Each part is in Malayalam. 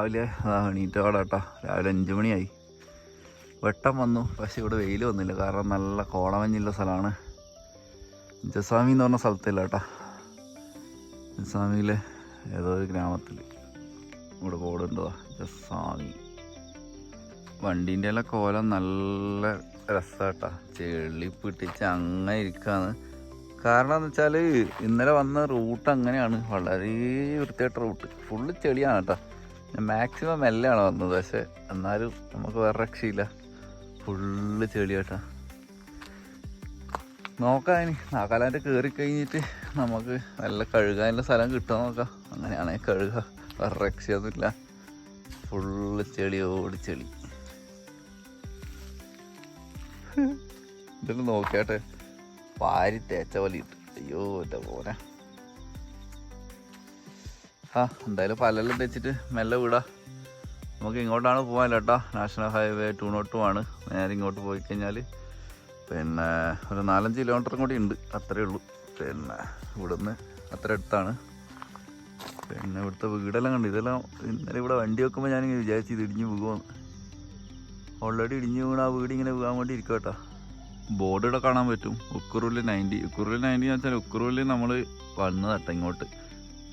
രാവിലെ അതാ എണീറ്റ പാടാ കേട്ടോ രാവിലെ അഞ്ച് മണിയായി. വെട്ടം വന്നു. പക്ഷേ ഇവിടെ വെയിൽ വന്നില്ല. കാരണം നല്ല കോളമഞ്ഞുള്ള സ്ഥലമാണ്. ജസാമി എന്ന് പറഞ്ഞ സ്ഥലത്തില്ല കേട്ടോ ജസാമിയിലെ ഏതോ ഒരു ഗ്രാമത്തിൽ ഇവിടെ ബോർഡുണ്ടോ ജസാമി വണ്ടീന്റെ എല്ലാം കോലം നല്ല രസമാട്ടാ ചെളി പിടിച്ച് അങ്ങനെ ഇരിക്കാന്ന് കാരണം എന്ന് വെച്ചാൽ ഇന്നലെ വന്ന റൂട്ട് അങ്ങനെയാണ്. വളരെ വൃത്തിയായിട്ട റൂട്ട്. ഫുള്ള് ചെളിയാണ് കേട്ടോ. മാക്സിമം മെല്ലാണ് വന്നത് പക്ഷെ എന്നാലും നമുക്ക് വേറെ രക്ഷയില്ല. ഫുള്ള് ചെളിയാട്ടാ. നോക്കാം ഇനി. നാഗാലാൻഡ് കയറി കഴിഞ്ഞിട്ട് നമുക്ക് നല്ല കഴുകാനുള്ള സ്ഥലം കിട്ടുമോ നോക്കാം. അങ്ങനെയാണെങ്കിൽ കഴുക. വേറെ രക്ഷയൊന്നുമില്ല. ഫുള്ള് ചെളിയോട് ചെളി. ഇതെല്ലാം നോക്കിയാട്ടെ. വാരി തേച്ച പോലെ കിട്ടും അയ്യോ എന്റെ പോനെ ആ എന്തായാലും പലെല്ലാം തെച്ചിട്ട് മെല്ലെ വിടാം. നമുക്ക് ഇങ്ങോട്ടാണ് പോകാൻ കേട്ടോ national highway two nought two ആണ്. നേരെ ഇങ്ങോട്ട് പോയി കഴിഞ്ഞാൽ പിന്നെ ഒരു നാലഞ്ച് കിലോമീറ്റർ കൂടി ഉണ്ട്. അത്രേ ഉള്ളൂ. പിന്നെ ഇവിടുന്ന് അത്ര അടുത്താണ്. പിന്നെ ഇവിടുത്തെ വീടെല്ലാം കണ്ടു ഇതെല്ലാം ഇന്നലെ ഇവിടെ വണ്ടി വെക്കുമ്പോൾ ഞാനിങ്ങനെ വിചാരിച്ചു ഇത് ഇടിഞ്ഞ് പോകുമെന്ന് ഓൾറെഡി ഇടിഞ്ഞ് വീണ ആ വീട് ഇങ്ങനെ പോകാൻ വേണ്ടി ഇരിക്കും കേട്ടോ ബോർഡ് ഇവിടെ കാണാൻ പറ്റും. ഉക്കുറുൽ നയന്റി ഉക്കുറുൽ നയന്റി എന്ന് വെച്ചാൽ ഉക്കുറുൽ നമ്മൾ വന്നതട്ട ഇങ്ങോട്ട്.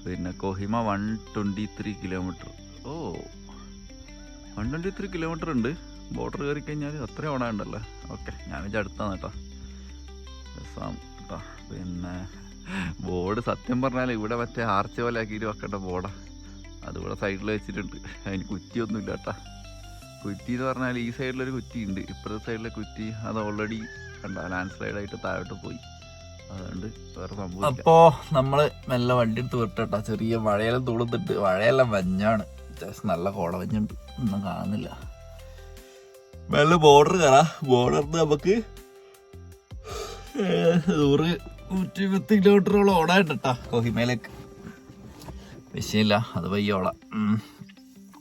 പിന്നെ Kohima one twenty three kilometre ഓ വൺ ട്വന്റി ത്രീ കിലോമീറ്റർ ഉണ്ട്. ബോർഡർ കയറി കഴിഞ്ഞാൽ അത്രയും ഓടാൻ ഉണ്ടല്ലേ ഓക്കെ ഞാൻ വെച്ചാൽ അടുത്താണ് കേട്ടോ. രസം കേട്ടോ. പിന്നെ ബോർഡ് സത്യം പറഞ്ഞാൽ ഇവിടെ മറ്റേ ആർച്ച പോലെ ആക്കിയിട്ട് വെക്കേണ്ട ബോർഡാ അതിവിടെ സൈഡിൽ വെച്ചിട്ടുണ്ട്. അതിന് കുറ്റിയൊന്നുമില്ല കേട്ടോ. കുറ്റി എന്ന് പറഞ്ഞാൽ ഈ സൈഡിലൊരു കുറ്റി ഉണ്ട് ഇപ്പുറത്തെ സൈഡിലെ കുറ്റി അത് ഓൾറെഡി കണ്ട? ലാൻഡ് സ്ലൈഡായിട്ട് താഴോട്ട് പോയി. അപ്പോ നമ്മൾ മെല്ലെ വണ്ടി എടുത്ത് വിട്ടട്ടാ. ചെറിയ മഴയെല്ലാം തുളുത്തിട്ട് മഴയെല്ലാം വഞ്ഞാണ്. അത്യാവശ്യം നല്ല കോടമഞ്ഞുണ്ട് ഒന്നും കാണുന്നില്ല. മെല്ലെ ബോർഡർ കയറാ ബോർഡറിന് നമുക്ക് നൂറ് നൂറ്റി പത്ത് കിലോമീറ്ററോളം ഓടായിട്ടാ കോഹിമയിലേക്ക് വിഷയമില്ല. അത് പയ്യെ ഓടാം. ഉം.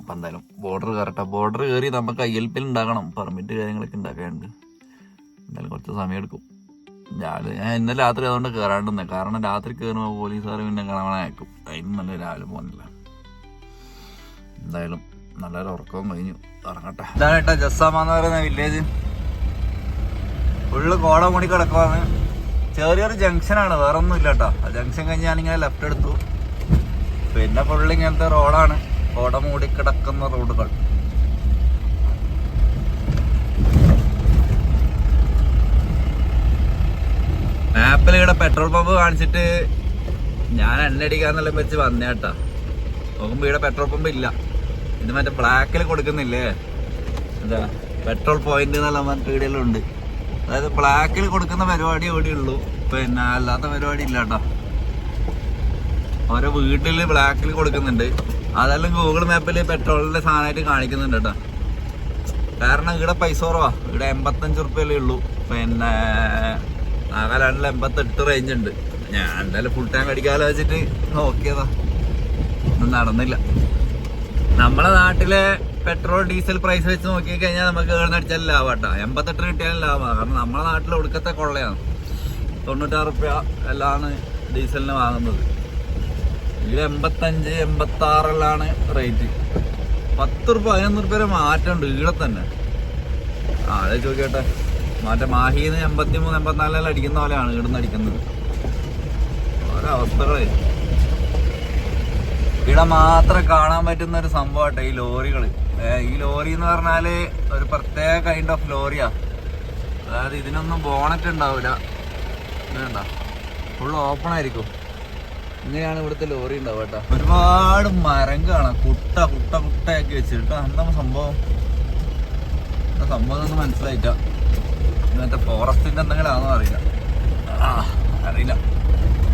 അപ്പം എന്തായാലും ബോർഡർ കയറട്ടെ ബോർഡർ കയറി നമുക്ക് ഐ എൽ പി ഉണ്ടാക്കണം പെർമിറ്റ് കാര്യങ്ങളൊക്കെ ഉണ്ടാക്കാനുണ്ട്. എന്തായാലും കുറച്ച് സമയം എടുക്കും ഞാൻ ഞാൻ ഇന്നലെ രാത്രി അതുകൊണ്ട് കയറാണ്ടെന്നെ കാരണം രാത്രി കയറുമ്പോൾ പോലീസുകാർ പിന്നെ കാണാൻ അയക്കും. അതിന് നല്ല രാവിലെ പോകുന്നില്ല എന്തായാലും നല്ലൊരു ഉറക്കവും കഴിഞ്ഞു. ഇറങ്ങട്ടെ ഇതാണ് കേട്ടോ ജസ്സാമ എന്ന് പറയുന്ന വില്ലേജ് ഫുള്ള് കോട മൂടി കിടക്കുവാണ്. ചെറിയൊരു ജംഗ്ഷനാണ് വേറെ ഒന്നും ഇല്ല കേട്ടോ. ആ ജംഗ്ഷൻ കഴിഞ്ഞ് ഞാനിങ്ങനെ ലെഫ്റ്റ് എടുത്തു. പിന്നെ ഫുള്ള് ഇങ്ങനത്തെ റോഡാണ് കോട മൂടി കിടക്കുന്ന റോഡുകൾ മാപ്പിൽ ഇവിടെ പെട്രോൾ പമ്പ് കാണിച്ചിട്ട് ഞാൻ എണ്ണ അടിക്കാന്നെല്ലാം വെച്ച് വന്നേട്ടാ നോക്കുമ്പോ ഇവിടെ പെട്രോൾ പമ്പ് ഇല്ല. ഇത് മറ്റേ ബ്ലാക്കിൽ കൊടുക്കുന്നില്ലേ? എന്താ പെട്രോൾ പോയിന്റ് എന്നുള്ള ഉണ്ട്. അതായത് ബ്ലാക്കിൽ കൊടുക്കുന്ന പരിപാടി ഇവിടെ ഉള്ളൂ. പിന്നെ അല്ലാത്ത പരിപാടി ഇല്ല കേട്ടോ ഓരോ വീട്ടിൽ ബ്ലാക്കിൽ കൊടുക്കുന്നുണ്ട്. അതെല്ലാം ഗൂഗിൾ മാപ്പിൽ പെട്രോളിന്റെ സാധനമായിട്ട് കാണിക്കുന്നുണ്ട് കേട്ടോ കാരണം ഇവിടെ പൈസ കുറവാ. ഇവിടെ എൺപത്തഞ്ച് റുപ്യല്ലേ ഉള്ളൂ. പിന്നെ നാഗാലാൻഡിൽ എൺപത്തെട്ട് റേഞ്ച് ഉണ്ട്. ഞാൻ എന്തായാലും ഫുൾ ടാങ്ക് അടിക്കാലോ വെച്ചിട്ട് നോക്കിയതാ. ഒന്നും നടന്നില്ല. നമ്മളെ നാട്ടിലെ പെട്രോൾ ഡീസൽ പ്രൈസ് വെച്ച് നോക്കി കഴിഞ്ഞാൽ നമുക്ക് കേടുന്നടിച്ചാൽ അടിച്ചാൽ ലാഭാട്ടാ എൺപത്തെട്ട് കിട്ടിയാലും ലാഭമാണ് കാരണം നമ്മളെ നാട്ടിൽ ഒടുക്കത്തെ കൊള്ളയാണ്. തൊണ്ണൂറ്റാറ് റുപ്യ എല്ലാമാണ് ഡീസലിന് വാങ്ങുന്നത്. ഇതിൽ എൺപത്തഞ്ച് എൺപത്താറെല്ലാം റേറ്റ് പത്ത് റുപ്യ പതിനൊന്ന് റുപ്യ വരെ മാറ്റമുണ്ട്. ഇവിടെ തന്നെ. ആ അതെ ചോദിക്കട്ടെ മറ്റേ മാഹിന്ന് എൺപത്തി മൂന്ന് എൺപത്തിനാലിലെല്ലാം അടിക്കുന്ന പോലെയാണ് ഇവിടുന്ന് അടിക്കുന്നത്. ഓരോ അവസ്ഥകളെ ഇവിടെ മാത്രം കാണാൻ പറ്റുന്ന ഒരു സംഭവമാട്ടെ ഈ ലോറികൾ ഈ ലോറി എന്ന് പറഞ്ഞാൽ ഒരു പ്രത്യേക കൈൻഡ് ഓഫ് ലോറിയാ. അതായത് ഇതിനൊന്നും ബോണറ്റ് ഉണ്ടാവില്ല ഇതുണ്ട ഫുൾ ഓപ്പൺ ആയിരിക്കും. ഇങ്ങനെയാണ് ഇവിടുത്തെ ലോറി ഉണ്ടാവുക കേട്ടോ. ഒരുപാട് മരം കാണാം. കുട്ട കുട്ട കുട്ടയാക്കി വെച്ചിട്ട് എന്താ സംഭവം? സംഭവം ഒന്നും മനസ്സിലായിട്ട മറ്റേ ഫോറസ്റ്റിന്റെ എന്തെങ്കിലും ആണോ അറിയില്ല അറിയില്ല.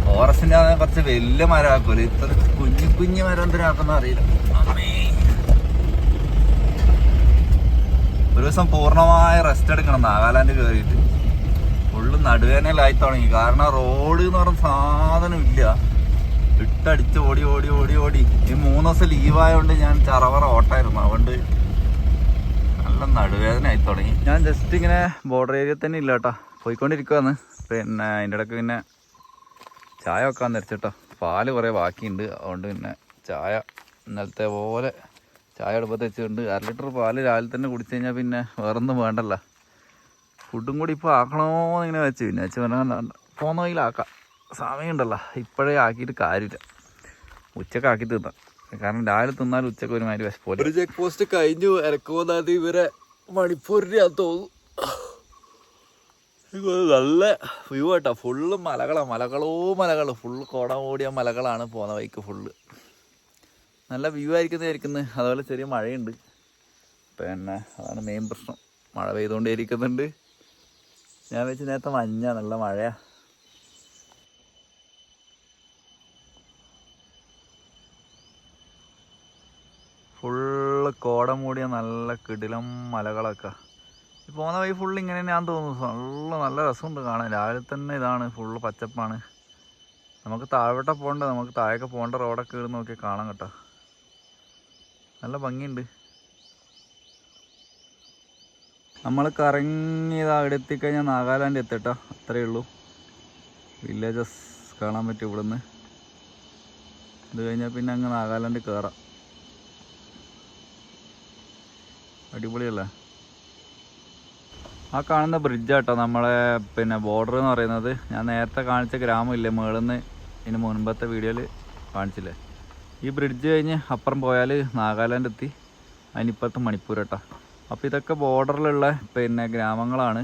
ഫോറസ്റ്റിന്റെ ആണെങ്കിൽ കുറച്ച് വലിയ മരം ആക്കുമല്ല ഇത്ര കുഞ്ഞു കുഞ്ഞു മരം എന്തിനാക്കുന്ന അറിയില്ല. ഒരു ദിവസം പൂർണമായ റെസ്റ്റ് എടുക്കണം നാഗാലാൻഡ് കയറിയിട്ട്. ഫുള്ള് നടുവേനയിലായി തുടങ്ങി. കാരണം റോഡ് എന്ന് പറഞ്ഞ സാധനം ഇല്ല. ഇട്ടടിച്ച് ഓടി ഓടി ഓടി ഓടി. ഈ മൂന്ന് ദിവസം ലീവായതുകൊണ്ട് ഞാൻ ചറവറ ഓട്ടായിരുന്നു. അതുകൊണ്ട് നല്ല നടുവേദന ആയി തുടങ്ങി. ഞാൻ ജസ്റ്റ് ഇങ്ങനെ ബോർഡർ ഏരിയ തന്നെ ഇല്ല കേട്ടോ പോയിക്കൊണ്ടിരിക്കുവാന്ന് പിന്നെ അതിന്റെ ഇടയ്ക്ക് പിന്നെ ചായ വെക്കാൻ നിരച്ചിട്ടോ പാൽ കുറേ ബാക്കിയുണ്ട്. അതുകൊണ്ട് പിന്നെ ചായ ഇന്നലത്തെ പോലെ ചായ എടുപ്പത്ത് വെച്ചിട്ടുണ്ട്. അര ലിറ്റർ പാൽ രാവിലെ തന്നെ കുടിച്ചു കഴിഞ്ഞാൽ പിന്നെ വേറൊന്നും വേണ്ടല്ല. ഫുഡും കൂടി ഇപ്പോൾ ആക്കണോന്ന് ഇങ്ങനെ വെച്ച്. പിന്നെ വെച്ച് പറഞ്ഞാൽ പോകുന്ന സമയമുണ്ടല്ലോ. ഇപ്പോഴേ ആക്കിയിട്ട് കാര്യമില്ല. ഉച്ചക്കാക്കി തിന്നാം. കാരണം രാവിലെ തിന്നാൽ ഉച്ചയ്ക്ക് ഒരുമാതിരി വിശപ്പോലെ ഒരു ചെക്ക് പോസ്റ്റ് കഴിഞ്ഞു. ഇറക്കുമ്പോൾ ഇവരെ മണിപ്പൂരിനകത്ത് തോന്നുന്നു. നല്ല വ്യൂ കേട്ടോ ഫുള്ള് മലകളാണ് മലകളോ മലകൾ. ഫുള്ള് കോട ഓടിയ മലകളാണ് പോകുന്ന വഴിക്ക് ഫുള്ള് നല്ല വ്യൂ ആയിരിക്കുന്നതായിരിക്കുന്നത് അതുപോലെ ചെറിയ മഴയുണ്ട്. പിന്നെ അതാണ് മെയിൻ പ്രശ്നം. മഴ പെയ്തുകൊണ്ടേ ഇരിക്കുന്നുണ്ട്. ഞാൻ വെച്ച് നേരത്തെ മഞ്ഞ. നല്ല മഴയാ. ഫുള്ള് കോട മൂടിയ നല്ല കിടിലം മലകളൊക്കെ. ഈ പോകുന്ന വഴി ഫുള്ള് ഇങ്ങനെ തന്നെയാന്ന് തോന്നുന്നു. നല്ല നല്ല രസമുണ്ട് കാണാൻ. രാവിലെ തന്നെ ഇതാണ്. ഫുള്ള് പച്ചപ്പാണ്. നമുക്ക് താഴോട്ടെ പോകണ്ട നമുക്ക് താഴേക്ക് പോകേണ്ട റോഡൊക്കെ ഇടുന്ന് നോക്കിയാൽ കാണാം കേട്ടോ. നല്ല ഭംഗിയുണ്ട്. നമ്മൾ കറങ്ങിയത് അവിടെ എത്തിക്കഴിഞ്ഞാൽ നാഗാലാൻഡ് എത്തട്ടോ അത്രയേ ഉള്ളൂ. വില്ലേജസ് കാണാൻ പറ്റും ഇവിടുന്ന്. ഇത് കഴിഞ്ഞാൽ പിന്നെ അങ്ങ് നാഗാലാൻഡ് കയറാം അടിപൊളിയല്ലേ? ആ കാണുന്ന ബ്രിഡ്ജ് ബ്രിഡ്ജാട്ടോ നമ്മളെ പിന്നെ ബോർഡർ എന്ന് പറയുന്നത്. ഞാൻ നേരത്തെ കാണിച്ച ഗ്രാമമില്ലേ മേളിൽ നിന്ന് ഇതിന് മുൻപത്തെ വീഡിയോയിൽ കാണിച്ചില്ലേ? ഈ ബ്രിഡ്ജ് കഴിഞ്ഞ് അപ്പുറം പോയാൽ നാഗാലാൻഡ് എത്തി അതിനിപ്പുറത്ത് മണിപ്പൂർ കേട്ടോ അപ്പോൾ ഇതൊക്കെ ബോർഡറിലുള്ള പിന്നെ ഗ്രാമങ്ങളാണ്.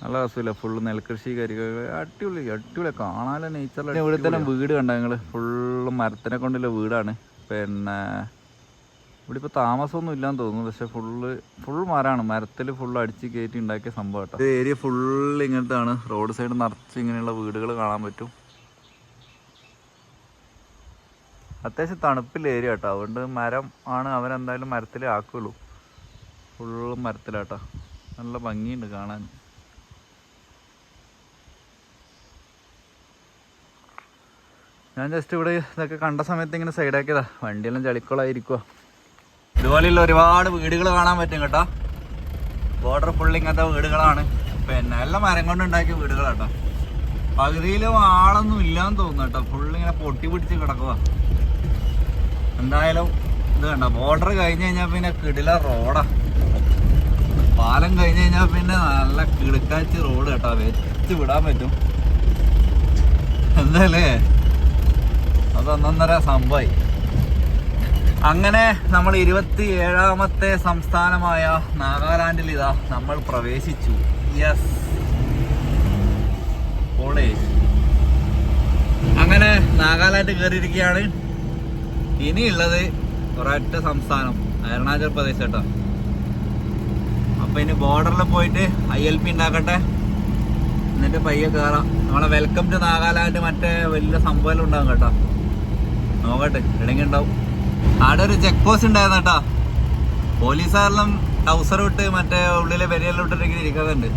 നല്ല രസമില്ല ഫുള്ള് നെൽകൃഷി കരികൾ അടിപൊളി അടിപൊളി കാണാൻ നേച്ചറിൽ ഇവിടെ തന്നെ വീട് കണ്ട നിങ്ങൾ ഫുള്ള് മരത്തിനെ കൊണ്ടുള്ള വീടാണ്. പിന്നെ ഇവിടെ ഇപ്പോൾ താമസമൊന്നും ഇല്ലാന്ന് തോന്നുന്നു. പക്ഷെ ഫുള്ള് ഫുൾ മരമാണ് മരത്തിൽ ഫുള്ള് അടിച്ച് കയറ്റി ഉണ്ടാക്കിയ സംഭവം കേട്ടോ. ഇത് ഏരിയ ഫുള്ള് ഇങ്ങനത്തെ ആണ് റോഡ് സൈഡ് നിറച്ച് ഇങ്ങനെയുള്ള വീടുകൾ കാണാൻ പറ്റും. അത്യാവശ്യം തണുപ്പില്ല ഏരിയ കേട്ടോ. അതുകൊണ്ട് മരം ആണ് അവരെന്തായാലും മരത്തിലേ ആക്കുള്ളൂ. ഫുള്ള് മരത്തിലാട്ടോ. നല്ല ഭംഗിയുണ്ട് കാണാൻ. ഞാൻ ജസ്റ്റ് ഇവിടെ ഇതൊക്കെ കണ്ട സമയത്ത് ഇങ്ങനെ സൈഡാക്കിയതാ വണ്ടിയെല്ലാം ചളിക്കുളമായിരിക്കുക ഇതുപോലെയുള്ള ഒരുപാട് വീടുകൾ കാണാൻ പറ്റും കേട്ടോ. ബോർഡർ ഫുള്ളി ഇങ്ങനത്തെ വീടുകളാണ്. പിന്നെ എല്ലാം മരം കൊണ്ട് ഉണ്ടാക്കിയ വീടുകളാട്ടോ. പകുതിയിലും ആളൊന്നും ഇല്ലാന്ന് തോന്നുന്നു കേട്ടോ. ഫുള്ള് ഇങ്ങനെ പൊട്ടി പിടിച്ച് കിടക്കുക എന്തായാലും ഇത് കണ്ട? ബോർഡർ കഴിഞ്ഞ് കഴിഞ്ഞാൽ പിന്നെ കിടില റോഡാ പാലം കഴിഞ്ഞ് കഴിഞ്ഞാൽ പിന്നെ നല്ല കിടുക്കാച്ച് റോഡ് കേട്ടോ. വെച്ച് വിടാൻ പറ്റും. എന്തായാലേ? അത് ഒന്നൊന്നര സംഭവമായി. അങ്ങനെ നമ്മൾ ഇരുപത്തി ഏഴാമത്തെ സംസ്ഥാനമായ നാഗാലാൻഡിൽ ഇതാ നമ്മൾ പ്രവേശിച്ചു. യെസ് അങ്ങനെ നാഗാലാൻഡ് കയറിയിരിക്കുകയാണ്. ഇനിയുള്ളത് ഒരൊറ്റ സംസ്ഥാനം അരുണാചൽ പ്രദേശ് കേട്ടോ. അപ്പൊ ഇനി ബോർഡറിൽ പോയിട്ട് ഐ എൽ പി ഉണ്ടാക്കട്ടെ. എന്നിട്ട് പയ്യെ കയറാം നമ്മളെ വെൽക്കം ടു നാഗാലാൻഡ് മറ്റേ വലിയ സംഭവം ഉണ്ടാകും കേട്ടോ. നോക്കട്ടെ എവിടെയെങ്കിലും ഉണ്ടാവും അവിടെ ഒരു ചെക്ക് പോസ്റ്റ് ഉണ്ടായിരുന്നു കേട്ടോ. പോലീസുകാരെല്ലാം ടൗസർ വിട്ട് മറ്റേ ഉള്ളിലെ വെരിയെല്ലാം ഇട്ടിട്ട് ഇങ്ങനെ ഇരിക്കുന്നുണ്ട്.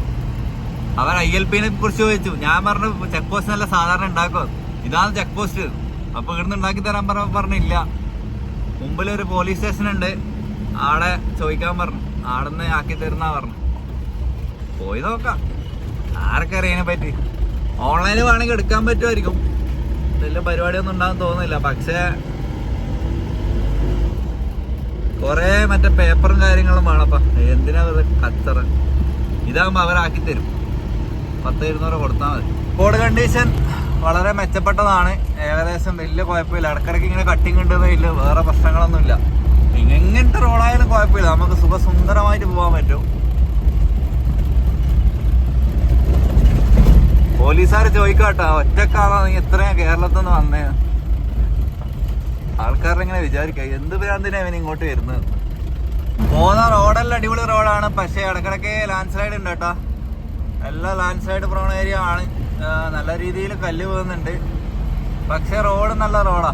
അവർ ഐ എൽ പിനെ കുറിച്ച് ചോദിച്ചു. ഞാൻ പറഞ്ഞു ചെക്ക് പോസ്റ്റ് നല്ല സാധാരണ ഉണ്ടാക്കോ? ഇതാണ് ചെക്ക് പോസ്റ്റ് അപ്പോൾ ഇവിടുന്ന് ഉണ്ടാക്കി തരാൻ പറഞ്ഞ പറഞ്ഞില്ല. മുമ്പിൽ ഒരു പോലീസ് സ്റ്റേഷൻ ഉണ്ട്. ആടെ ചോദിക്കാൻ പറഞ്ഞു. ആടെ ആക്കി തരുന്ന പറഞ്ഞു. പോയി നോക്കാം. ആരൊക്കെ അറിയാനെ പറ്റി ഓൺലൈനിൽ വേണമെങ്കിൽ എടുക്കാൻ പറ്റുമായിരിക്കും. വലിയ പരിപാടിയൊന്നും ഉണ്ടാകും തോന്നുന്നില്ല. പക്ഷേ കൊറേ മറ്റേ പേപ്പറും കാര്യങ്ങളും വേണപ്പാ. എന്തിനാ വെറുതെ ഇതാകുമ്പോ അവരാക്കി തരും. പത്ത് ഇരുന്നൂറ് കൊടുത്താൽ മതി. ബോർഡ് കണ്ടീഷൻ വളരെ മെച്ചപ്പെട്ടതാണ്. ഏകദേശം വലിയ കുഴപ്പമില്ല. ഇടക്കിടക്ക് ഇങ്ങനെ കട്ടിങ് ഉണ്ടെന്നേ ഇല്ല. വേറെ പ്രശ്നങ്ങളൊന്നുമില്ല. എങ്ങനത്തെ റോഡായാലും കുഴപ്പമില്ല. നമുക്ക് സുഖസുന്ദരമായിട്ട് പോകാൻ പറ്റും. പോലീസുകാർ ചോദിക്കാട്ടോ ഒറ്റക്കാണോ നീ ഇത്രയും കേരളത്തിൽ നിന്ന് വന്നേ? ആൾക്കാരിങ്ങനെ വിചാരിക്കുക എന്ത് ഭ്രാന്തിനാ ഇവൻ ഇങ്ങോട്ട് വരുന്നത്? പോകുന്ന റോഡെല്ലാം അടിപൊളി റോഡാണ് പക്ഷേ ഇടക്കിടക്ക് ലാൻഡ് സ്ലൈഡ് ഉണ്ട് കേട്ടോ. എല്ലാ ലാൻഡ് സ്ലൈഡ് പ്രോൺ ഏരിയ ആണ് നല്ല രീതിയിൽ കല്ല് വീഴുന്നുണ്ട്. പക്ഷേ റോഡ് നല്ല റോഡാ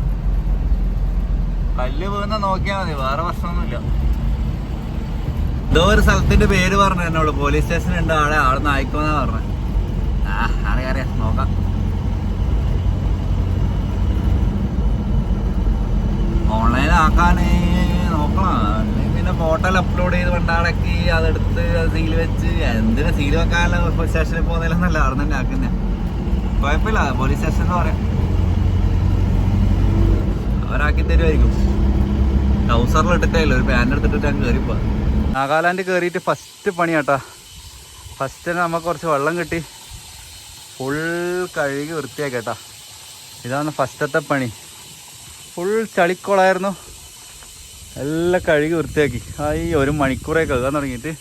കല്ല് വീഴുന്ന നോക്കിയാൽ മതി വേറെ പ്രശ്നമൊന്നുമില്ല. ഇതോ ഒരു സ്ഥലത്തിന്റെ പേര് പറഞ്ഞു എന്നോട് പോലീസ് സ്റ്റേഷൻ ഉണ്ട് ആളെ ആളെന്ന് അയക്കുമെന്നാ പറഞ്ഞത് ആ അറിയാം അറിയാം. ഓൺലൈൻ ആക്കാനേ നോക്കണം. അല്ലെങ്കിൽ പിന്നെ ഫോട്ടോയിൽ അപ്ലോഡ് ചെയ്ത് പണ്ടാടക്കി അതെടുത്ത് സീൽ വെച്ച് എന്തിനാ സീൽ വെക്കാനുള്ള സ്റ്റേഷനിൽ പോകുന്നില്ലെന്നല്ല അവിടെ തന്നെ ആക്കുന്നേ. കുഴപ്പമില്ല പോലീസ് സ്റ്റേഷൻ എന്ന് പറയാം. അവരാക്കി തരുമായിരിക്കും ട്രൗസറിൽ ഇട്ടിട്ടേ ഒരു പാന്റ് എടുത്തിട്ട് ഞാൻ കയറിപ്പോ നാഗാലാൻഡ് കയറിയിട്ട് ഫസ്റ്റ് പണിയാട്ടാ. ഫസ്റ്റ് തന്നെ നമുക്ക് കുറച്ച് വെള്ളം കിട്ടി. ഫുൾ കഴുകി വൃത്തിയാക്കേട്ടാ ഇതാണ് ഫസ്റ്റത്തെ പണി. ഫുൾ ചളിക്കുളമായിരുന്നു എല്ലാം കഴുകി വൃത്തിയാക്കി. ഈ ഒരു മണിക്കൂറേ കഴുകാൻ തുടങ്ങിയിട്ട്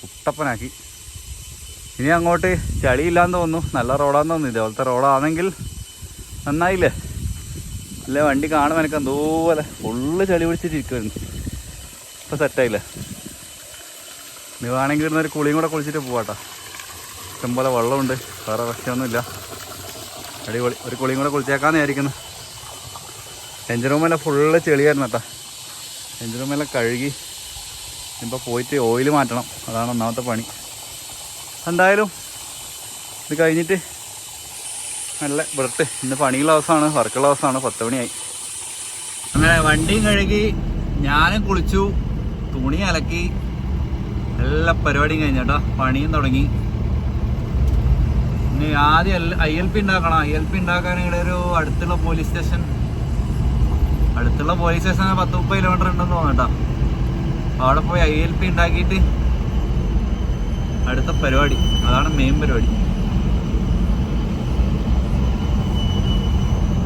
കുട്ടപ്പനാക്കി. ഇനി അങ്ങോട്ട് ചളിയില്ലാന്ന് തോന്നുന്നു. നല്ല റോഡാന്ന് തോന്നുന്നു. ഇതേപോലത്തെ റോഡാണെങ്കിൽ നന്നായില്ലേ? അല്ലേ വണ്ടി കാണുമ്പോൾ എനിക്ക് എന്തോപോലെ ഫുള്ള് ചളി പിടിച്ചിട്ടിരിക്കുമായിരുന്നു ഇപ്പം സെറ്റായില്ലേ നീ വേണമെങ്കിൽ ഇരുന്നൊരു കുളിയും കൂടെ കുളിച്ചിട്ട് പോവാട്ടോ. ഇഷ്ടംപോലെ വെള്ളമുണ്ട്. വേറെ പ്രശ്നമൊന്നുമില്ല. അടിപൊളി. ഒരു കുളിയും കൂടെ കുളിച്ചേക്കാന്ന് വിചാരിക്കുന്നു എഞ്ചിൻ റൂമെല്ലാം ഫുള്ള് ചെളിയായിരുന്നു കേട്ടോ. എഞ്ചിൻ റൂമെല്ലാം കഴുകി ഇപ്പോൾ പോയിട്ട് ഓയിൽ മാറ്റണം. അതാണ് ഒന്നാമത്തെ പണി. എന്തായാലും ഇത് കഴിഞ്ഞിട്ട് നല്ല വിടട്ട് ഇന്ന് പണിയുള്ള ദിവസമാണ്. വർക്കുള്ള ദിവസമാണ്. പത്ത് മണിയായി. അങ്ങനെ വണ്ടിയും കഴുകി ഞാനും കുളിച്ചു. തുണി അലക്കി. എല്ലാ പരിപാടിയും കഴിഞ്ഞേട്ടാ പണിയും തുടങ്ങി. ഇനി ആദ്യം ഐ എൽ പി ഉണ്ടാക്കണം. ഐ എൽ പി ഉണ്ടാക്കാൻ ഒരു അടുത്തുള്ള പോലീസ് സ്റ്റേഷൻ അടുത്തുള്ള പോലീസ് സ്റ്റേഷൻ പത്ത് മുപ്പത് കിലോമീറ്റർ ഉണ്ടെന്ന് തോന്നട്ടാ അവിടെ പോയി ഐ എൽ പി ഉണ്ടാക്കിയിട്ട് അടുത്ത പരിപാടി. അതാണ് മെയിൻ പരിപാടി.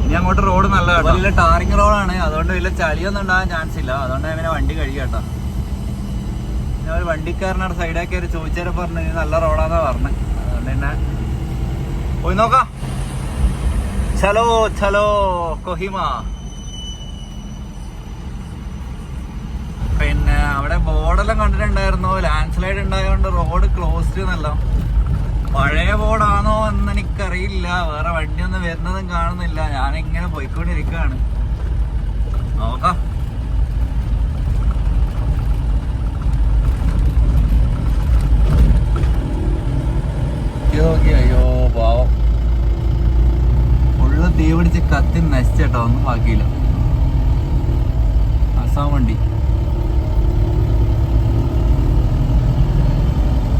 ഇനി അങ്ങോട്ട് റോഡ് നല്ല വലിയ ടാറിങ് റോഡാണ് അതുകൊണ്ട് വലിയ ചളിയൊന്നും ഉണ്ടാകാൻ ചാൻസ് ഇല്ല. അതുകൊണ്ട് അങ്ങനെ വണ്ടി കഴുകട്ടോ ഞാൻ ഒരു വണ്ടിക്കാരനോട് സൈഡാക്കി ചോദിച്ചാൽ പറഞ്ഞു നല്ല റോഡാന്നാ പറഞ്ഞത് അതുകൊണ്ട് തന്നെ പോയി നോക്കാം ചലോ ചലോ കൊഹിമ പിന്നെ അവിടെ ബോർഡെല്ലാം കണ്ടിട്ടുണ്ടായിരുന്നു. ലാൻഡ് സ്ലൈഡ് ഉണ്ടായതുകൊണ്ട് റോഡ് ക്ലോസ്ഡ് എന്നല്ല. പഴയ ബോർഡാണോ എന്ന് എനിക്കറിയില്ല. വേറെ വണ്ടിയൊന്നും വരുന്നതും കാണുന്നില്ല. ഞാനിങ്ങനെ പോയിക്കൊണ്ടിരിക്കുകയാണ്. നോക്കാം. ഇത് നോക്കി അയ്യോ. പാവം. ഫുള്ള് തീ പിടിച്ച് കത്തി നശിച്ചേട്ടോ ഒന്നും ബാക്കിയില്ല. അസാം വണ്ടി.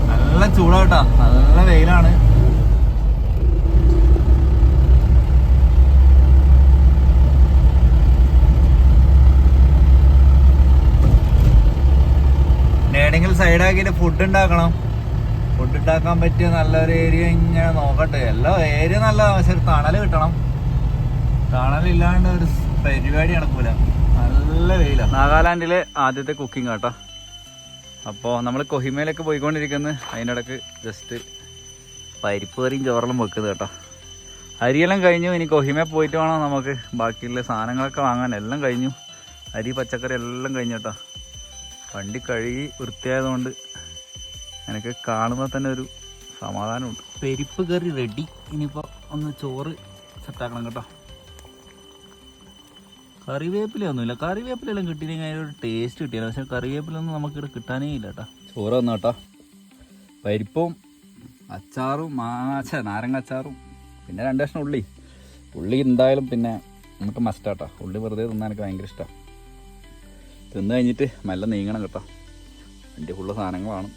നല്ല ചൂടാട്ടാ നല്ല വെയിലാണ്. ഏതെങ്കിലും സൈഡാക്കിയിട്ട് ഫുഡ് ഉണ്ടാക്കണം. ഫുഡ് പറ്റിയ നല്ലൊരു ഏരിയ ഇങ്ങനെ നോക്കട്ടെ. എല്ലാ ഏരിയ നല്ല പക്ഷെ തണൽ കിട്ടണം. തണലില്ലാണ്ട് ഒരു പരിപാടി നടക്കൂല. നല്ല വെയിലാണ് നാഗാലാൻഡിലെ ആദ്യത്തെ കുക്കിംഗ് കേട്ടോ അപ്പോൾ നമ്മൾ കൊഹിമയിലൊക്കെ പോയിക്കൊണ്ടിരിക്കുന്നത് ഇടയ്ക്ക് ജസ്റ്റ് പരിപ്പ് കറിയും ചോറെല്ലാം വെക്കുന്നത് കേട്ടോ. അരിയെല്ലാം കഴിഞ്ഞു. ഇനി കൊഹിമ പോയിട്ട് വേണം നമുക്ക് ബാക്കിയുള്ള സാധനങ്ങളൊക്കെ വാങ്ങാൻ. എല്ലാം കഴിഞ്ഞു. അരി പച്ചക്കറി എല്ലാം കഴിഞ്ഞു കേട്ടോ. വണ്ടി കഴുകി വൃത്തിയായതുകൊണ്ട് എനിക്ക് കാണുമ്പോൾ തന്നെ ഒരു സമാധാനമുണ്ട്. പരിപ്പ് കറി റെഡി ഇനിയിപ്പോൾ ഒന്ന് ചോറ് സെറ്റാക്കണം കേട്ടോ. കറിവേപ്പിലൊന്നുമില്ല കറിവേപ്പിലെല്ലാം കിട്ടിയില്ലെങ്കിൽ അതിനൊരു ടേസ്റ്റ് കിട്ടിയില്ല. പക്ഷെ കറിവേപ്പിലൊന്നും നമുക്കിവിടെ കിട്ടാനേ ഇല്ല കേട്ടോ. ചോറ് വന്നു കേട്ടോ? പരിപ്പും അച്ചാറും മാച്ച നാരങ്ങ അച്ചാറും പിന്നെ രണ്ട് കഷ്ണം ഉള്ളി. ഉള്ളി എന്തായാലും പിന്നെ നമുക്ക് മസ്റ്റാട്ടോ ഉള്ളി വെറുതെ തിന്നാൻ എനിക്ക് ഭയങ്കര ഇഷ്ടമാണ് തിന്നു കഴിഞ്ഞിട്ട് മെല്ലെ നീങ്ങണം കേട്ടോ. എന്റെ ഫുള്ള് സാധനങ്ങളാണ്.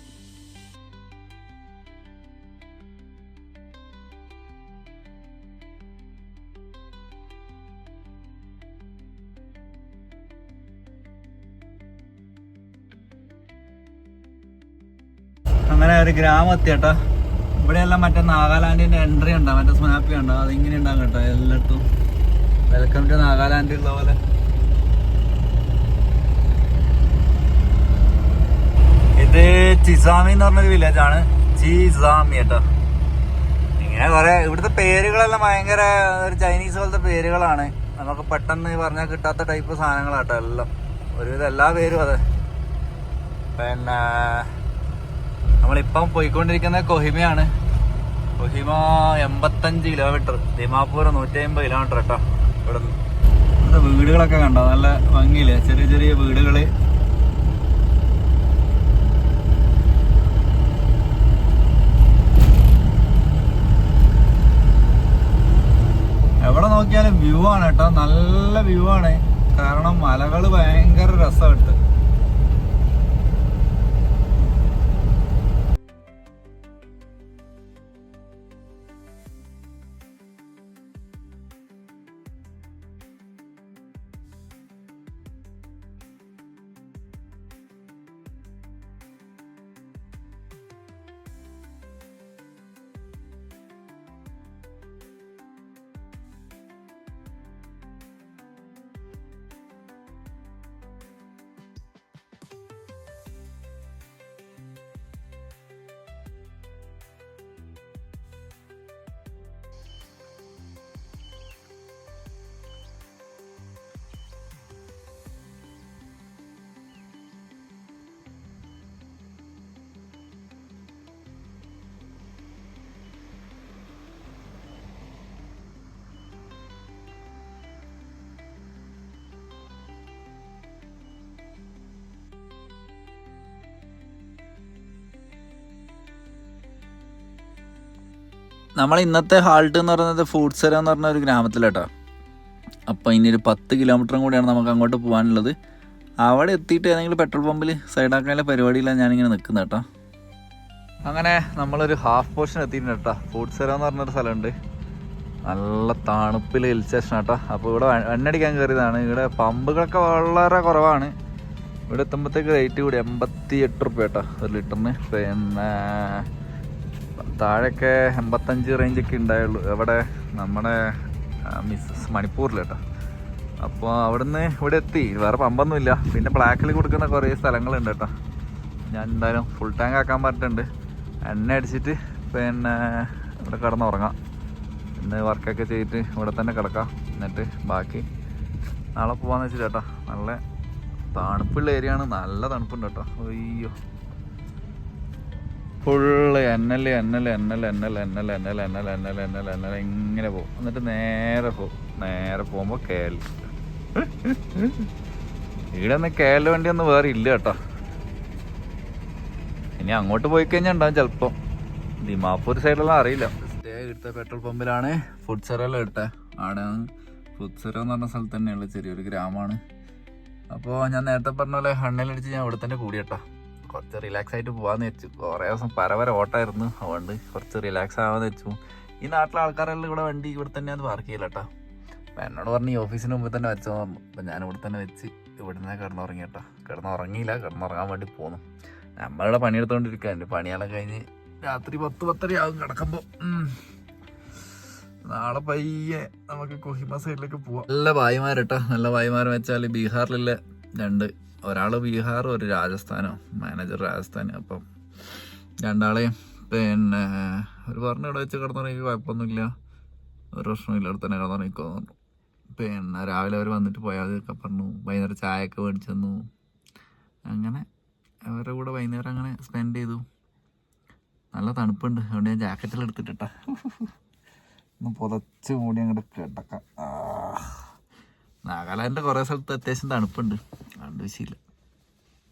അങ്ങനെ ഒരു ഗ്രാമം എത്തിയട്ടോ ഇവിടെയെല്ലാം മറ്റേ നാഗാലാൻഡിന്റെ എൻട്രി ഉണ്ടോ മറ്റേ സ്നാപ്പി ഉണ്ടോ അതിങ്ങനെ ഉണ്ടാകും കേട്ടോ എല്ലായിടത്തും. വെൽക്കം ടു നാഗാലാൻഡ് ഉള്ള പോലെ. ഇത് ചിസാമി എന്ന് പറഞ്ഞൊരു വില്ലേജ് ആണ്. ചിസാമി കേട്ടോ. ഇങ്ങനെ കുറെ ഇവിടുത്തെ പേരുകളെല്ലാം ഭയങ്കര ഒരു ചൈനീസ് പോലത്തെ പേരുകളാണ്. നമുക്ക് പെട്ടെന്ന് പറഞ്ഞാൽ കിട്ടാത്ത ടൈപ്പ് സാധനങ്ങളാട്ടോ എല്ലാം. ഒരുവിധം എല്ലാ പേരും അതെ. പിന്നെ നമ്മളിപ്പം പോയിക്കൊണ്ടിരിക്കുന്നത് കൊഹിമയാണ്. കൊഹിമ എൺപത്തഞ്ച് കിലോമീറ്റർ ദിമാപൂർ നൂറ്റി അമ്പത് കിലോമീറ്റർ കേട്ടോ ഇവിടെ ഇവിടെ വീടുകളൊക്കെ കണ്ടോ? നല്ല ഭംഗിയില്ലേ? ചെറിയ ചെറിയ വീടുകൾ. എവിടെ നോക്കിയാലും വ്യൂ ആണ് കേട്ടോ നല്ല വ്യൂ ആണ്. കാരണം മലകൾ ഭയങ്കര രസമുണ്ട് നമ്മൾ ഇന്നത്തെ ഹാൾട്ട് എന്ന് പറയുന്നത് ഫൂഡ്സര എന്ന് പറഞ്ഞ ഒരു ഗ്രാമത്തിലാട്ടോ. അപ്പോൾ ഇനി ഒരു പത്ത് കിലോമീറ്ററും കൂടിയാണ് നമുക്ക് അങ്ങോട്ട് പോകാനുള്ളത്. അവിടെ എത്തിയിട്ട് ഏതെങ്കിലും പെട്രോൾ പമ്പിൽ സൈഡാക്കാനുള്ള പരിപാടിയില്ല ഞാനിങ്ങനെ നിൽക്കുന്നത് കേട്ടോ. അങ്ങനെ നമ്മളൊരു ഹാഫ് പോർഷൻ എത്തിയിട്ടുണ്ട് കേട്ടോ. ഫൂഡ്സര എന്ന് പറഞ്ഞൊരു സ്ഥലമുണ്ട്. നല്ല തണുപ്പിൽ ഹിൽ സ്റ്റേഷൻ കേട്ടോ അപ്പോൾ ഇവിടെ എണ്ണടിക്കാൻ കയറിയതാണ്. ഇവിടെ പമ്പുകളൊക്കെ വളരെ കുറവാണ്. ഇവിടെ എത്തുമ്പോഴത്തേക്ക് റേറ്റ് കൂടി എൺപത്തി എട്ട് റുപ്യ കേട്ടോ ഒരു ലിറ്ററിന്. പിന്നെ താഴെയൊക്കെ എൺപത്തഞ്ച് റേഞ്ചൊക്കെ ഉണ്ടായുള്ളൂ. എവിടെ? നമ്മുടെ മിസ്സസ് മണിപ്പൂരിൽ കേട്ടോ അപ്പോൾ അവിടുന്ന് ഇവിടെ എത്തി. വേറെ പമ്പൊന്നുമില്ല. പിന്നെ ബ്ലാക്കിൽ കൊടുക്കുന്ന കുറേ സ്ഥലങ്ങളുണ്ട് കേട്ടോ. ഞാൻ എന്തായാലും ഫുൾ ടാങ്ക് ആക്കാൻ പറഞ്ഞിട്ടുണ്ട്. എണ്ണ അടിച്ചിട്ട് പിന്നെ ഇവിടെ കിടന്നുറങ്ങാം. ഇന്ന് വർക്കൊക്കെ ചെയ്തിട്ട് ഇവിടെ തന്നെ കിടക്കാം. എന്നിട്ട് ബാക്കി നാളെ പോകാമെന്ന് വെച്ചിട്ട്. കേട്ടോ നല്ല തണുപ്പുള്ള ഏരിയ ആണ്. നല്ല തണുപ്പുണ്ട് കേട്ടോ. അയ്യോ. ഫുള്ള് എന്നൽ എന്നൽ എന്നൽ എന്നൽ എന്നൽ എന്നൽ എന്നൽ എന്നൽ എന്നൽ എന്നൽ ഇങ്ങനെ പോകും എന്നിട്ട് നേരെ പോകും നേരെ പോകുമ്പോൾ കേൽ ഇവിടെ ഒന്ന് കേൽ വണ്ടി ഒന്നും വേറെ ഇല്ല കേട്ടോ ഇനി അങ്ങോട്ട് പോയി കഴിഞ്ഞാൽ ഉണ്ടാവും ചിലപ്പോൾ ദിമാപ്പൂർ സൈഡിലെല്ലാം അറിയില്ല സ്റ്റേ എടുത്ത പെട്രോൾ പമ്പിലാണ് ഫുഡ്സറെല്ലാം ആടെ അവിടെ ഫുഡ്സറ എന്ന് പറഞ്ഞ സ്ഥലത്ത് തന്നെയുള്ള ചെറിയൊരു ഗ്രാമമാണ് അപ്പോൾ ഞാൻ നേരത്തെ പറഞ്ഞ പോലെ ഹണ്ണിലടിച്ച് ഞാൻ ഇവിടെ തന്നെ കൂടി കേട്ടോ കുറച്ച് റിലാക്സ് ആയിട്ട് പോകാമെന്ന് വെച്ചു. കുറേ ദിവസം പരവര ഓട്ടമായിരുന്നു. അതുകൊണ്ട് കുറച്ച് റിലാക്സ് ആവാന്ന് വെച്ചു. ഈ നാട്ടിലെ ആൾക്കാരെല്ലാം ഇവിടെ വണ്ടി ഇവിടെ തന്നെ അത് പാർക്ക് ചെയ്യില്ല കേട്ടോ അപ്പം എന്നോട് പറഞ്ഞു ഈ ഓഫീസിന് മുമ്പ് തന്നെ വെച്ചോ. അപ്പം ഞാൻ ഇവിടെ തന്നെ വെച്ച് ഇവിടെ നിന്നേ കിടന്നുറങ്ങി കേട്ടോ കിടന്നുറങ്ങിയില്ല കിടന്നുറങ്ങാൻ വേണ്ടി പോന്നു. നമ്മളിവിടെ പണിയെടുത്തോണ്ടിരിക്കുക എന്റെ പണിയെല്ലാം കഴിഞ്ഞ് രാത്രി പത്ത് പത്തര ആകും കിടക്കുമ്പോൾ നാളെ പയ്യെ നമുക്ക് കൊഹിമ സൈഡിലേക്ക് പോവാം. നല്ല ഭായിമാരട്ടോ. നല്ല ഭായിമാർ വെച്ചാൽ ബീഹാറിലുള്ള രണ്ട് ഒരാൾ ബീഹാർ ഒരു രാജസ്ഥാനോ. മാനേജർ രാജസ്ഥാൻ അപ്പം രണ്ടാളെയും പിന്നെ ഒരു പറഞ്ഞ ഇവിടെ വെച്ച് കിടന്നുറങ്ങി കുഴപ്പമൊന്നുമില്ല. ഒരു പ്രശ്നമില്ല ഇവിടെ തന്നെ കിടന്നുറങ്ങിക്കോന്നു പിന്നെ രാവിലെ അവർ വന്നിട്ട് പോയാതൊക്കെ പറഞ്ഞു. വൈകുന്നേരം ചായയൊക്കെ മേടിച്ചു തന്നു. അങ്ങനെ അവരുടെ കൂടെ വൈകുന്നേരം അങ്ങനെ സ്പെൻഡ് ചെയ്തു. നല്ല തണുപ്പുണ്ട്. അതുകൊണ്ട് ഞാൻ ജാക്കറ്റിൽ എടുത്തിട്ടാ ഒന്ന് പുതച്ച് മൂടി അങ്ങോട്ട് കിടക്കാം. നാഗാലാൻഡിന്റെ കുറേ സ്ഥലത്ത് അത്യാവശ്യം തണുപ്പുണ്ട്. അതുകൊണ്ട് വിഷയമില്ല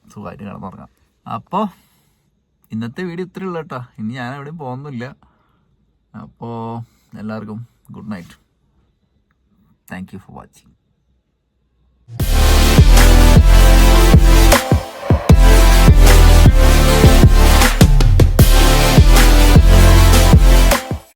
സുഖമായിട്ട് കിടന്നുറങ്ങാം അപ്പോൾ ഇന്നത്തെ വീഡിയോ ഇത്രയേ ഉള്ളൂ കേട്ടോ. ഇനി ഞാൻ എവിടെയും പോകുന്നില്ല. അപ്പോൾ എല്ലാവർക്കും good night thank you for watching